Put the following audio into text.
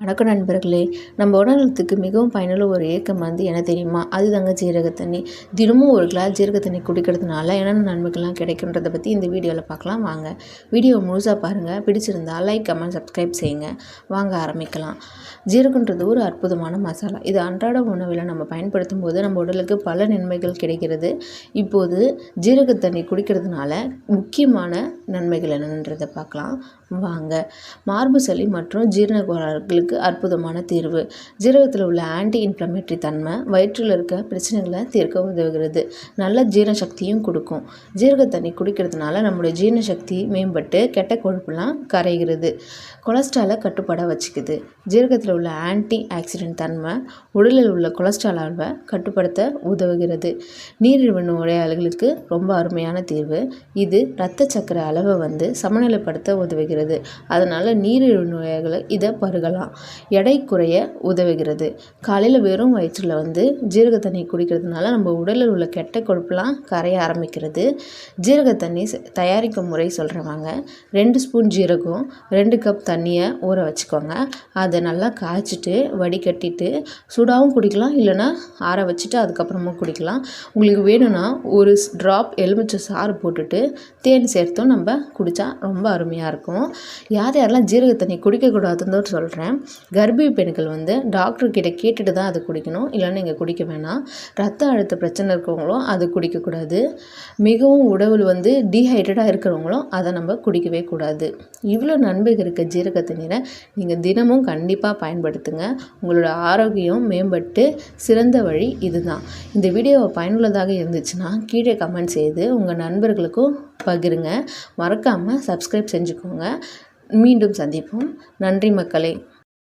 வணக்கம் நண்பர்களே. நம்ம உடல்நலத்துக்கு மிகவும் பயனுள்ள ஒரு ஏக்கம் வந்து என்ன தெரியுமா? அது தாங்க ஜீரக தண்ணி. தினமும் ஒரு கிளாஸ் ஜீரக தண்ணி குடிக்கிறதுனால என்னென்ன நன்மைகள்லாம் கிடைக்குன்றதை பற்றி இந்த வீடியோவில் பார்க்கலாம். வாங்க. வீடியோ முழுசாக பாருங்கள் பிடிச்சிருந்தா லைக் கமெண்ட் சப்ஸ்கிரைப் செய்யுங்க. வாங்க ஆரம்பிக்கலாம். ஜீரகன்றது ஒரு அற்புதமான மசாலா. இது அன்றாட உணவில் நம்ம பயன்படுத்தும் போது நம்ம உடலுக்கு பல நன்மைகள் கிடைக்கிறது. இப்போது ஜீரக தண்ணி குடிக்கிறதுனால முக்கியமான நன்மைகள் என்னன்றதை பார்க்கலாம். வாங்க. மார்பு சளி மற்றும் ஜீரண கோளாறுகளுக்கு அற்புதமான தீர்வு. ஜீரகத்தில் உள்ள ஆன்டி இன்ஃப்ளமேட்டரி தன்மை வயிற்றில் இருக்க பிரச்சனைகளை தீர்க்க உதவுகிறது. நல்ல ஜீரண சக்தியும் கொடுக்கும். ஜீரக தண்ணி குடிக்கிறதுனால நம்முடைய ஜீரண சக்தி மேம்பட்டு கெட்ட கொழுப்புலாம் கரைகிறது. கொலஸ்ட்ராலை கட்டுப்பாட வச்சுக்குது. ஜீரகத்தில் உள்ள ஆன்டி ஆக்சிடென்ட் தன்மை உடலில் உள்ள கொலஸ்ட்ரால் அளவை கட்டுப்படுத்த உதவுகிறது. நீரிழிவு நோயாளிகளுக்கு ரொம்ப அருமையான தீர்வு. இது இரத்த சக்கர அளவை வந்து சமநிலைப்படுத்த உதவுகிறது. அதனால் நீரிழிவு நோயாளிகளை இதை பருகலாம். எடை குறைய உதவுகிறது. காலையில் வெறும் வயிற்றில் வந்து ஜீரக தண்ணி குடிக்கிறதுனால நம்ம உடலில் உள்ள கெட்ட கொழுப்புலாம் கரைய ஆரம்பிக்கிறது. ஜீரக தண்ணி தயாரிக்கும் முறை சொல்கிறவங்க ரெண்டு ஸ்பூன் ஜீரகம் ரெண்டு கப் தண்ணியை ஊற வச்சுக்கோங்க. அதை நல்லா காய்ச்சிட்டு வடிகட்டிட்டு சூடாகவும் குடிக்கலாம் இல்லைன்னா ஆற வச்சுட்டு அதுக்கப்புறமா குடிக்கலாம். உங்களுக்கு வேணும்னா ஒரு ட்ராப் எலுமிச்சை சாறு போட்டுட்டு தேன் சேர்த்தும் நம்ம குடித்தா ரொம்ப அருமையாக இருக்கும். யார் யாரெல்லாம் ஜீரக தண்ணி குடிக்கக்கூடாதுன்னு சொல்கிறேன் கர்ப்பிணி பெண்கள் வந்து டாக்டர்கிட்ட கேட்டுட்டு தான் அது குடிக்கணும். இல்லைன்னா நீங்கள் குடிக்க வேணாம். ரத்த அழுத்த பிரச்சனை இருக்கிறவங்களும் அது குடிக்கக்கூடாது மிகவும் உடல் வந்து டீஹைட்ரேட்டாக இருக்கிறவங்களும் அதை நம்ம குடிக்கவே கூடாது. இவ்வளோ நன்மைகள் இருக்க ஜீரக தண்ணீரை நீங்கள் தினமும் கண்டிப்பாக பயன்படுத்துங்க. உங்களோட ஆரோக்கியம் மேம்பட்டு சிறந்த வழி இதுதான். இந்த வீடியோவை பயனுள்ளதாக இருந்துச்சுன்னா கீழே கமெண்ட் செய்து உங்கள் நண்பர்களுக்கும் பகிருங்க. மறக்காமல் சப்ஸ்கிரைப் செஞ்சுக்கோங்க. மீண்டும் சந்திப்போம். நன்றி மக்களே.